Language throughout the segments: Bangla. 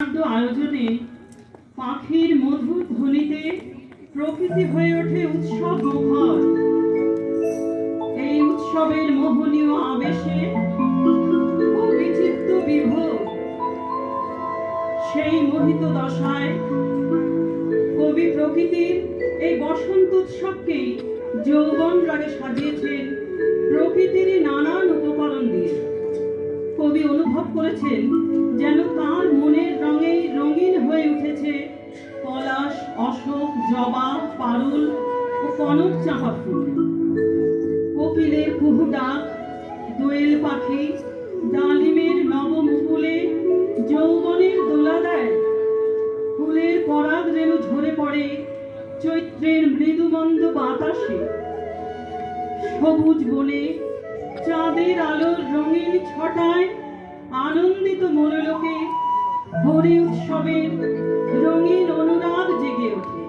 আয়োজনে পাখির মধুর ধ্বনিতে প্রকৃতি হয়ে ওঠে উৎসব মুখর এই উৎসবের মোহনীয় আবেশে বিচিত্র বিভোর সেই মোহিত দশায় কবি প্রকৃতির এই বসন্ত উৎসবকেই যৌবন রাগে সাজিয়েছেন প্রকৃতিরই নানান উপকরণ দিয়ে। কবি অনুভব করেছেন যেন তার মনের রঙেই রঙিন হয়ে উঠেছে পলাশ, অশোক, জবা, পারুল ও কনক চাঁপা ফুল। কোকিলের কুহু ডাক দোয়েল পাখি, ডালিমের নবমুকুলে, যৌবনের দোলা দেয় ফুলের পরাগ রেণু ঝরে পড়ে চৈত্রের মৃদুমন্দ বাতাসে। সবুজ বনে চাঁদের আলোর রঙিন ছটায় আনন্দিত মনোলোকে হরি উৎসবের রঙিন অনুরাগ জেগে ওঠে।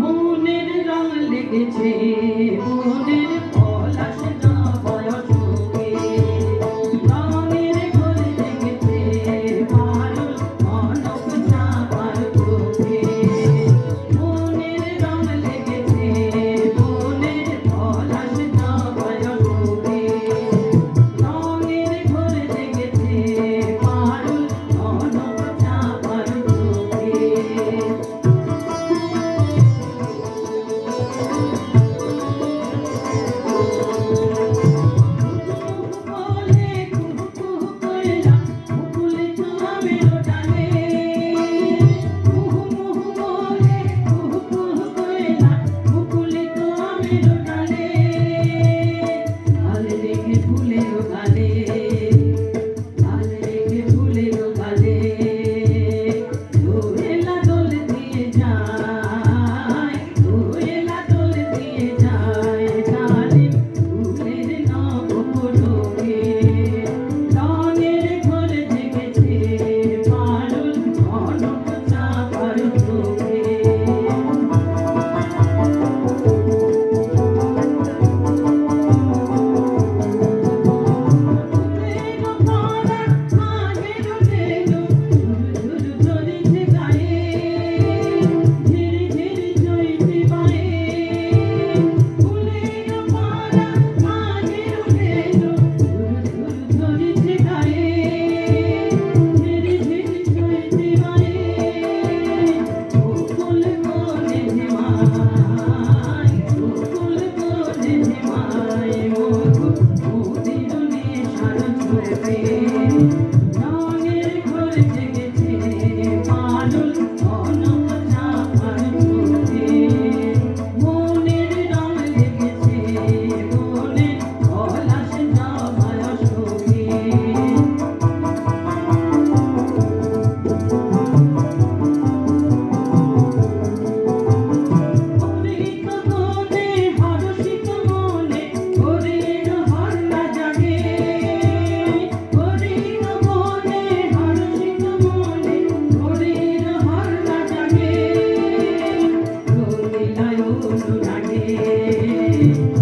মনের রং লেগেছে। Hallelujah. you.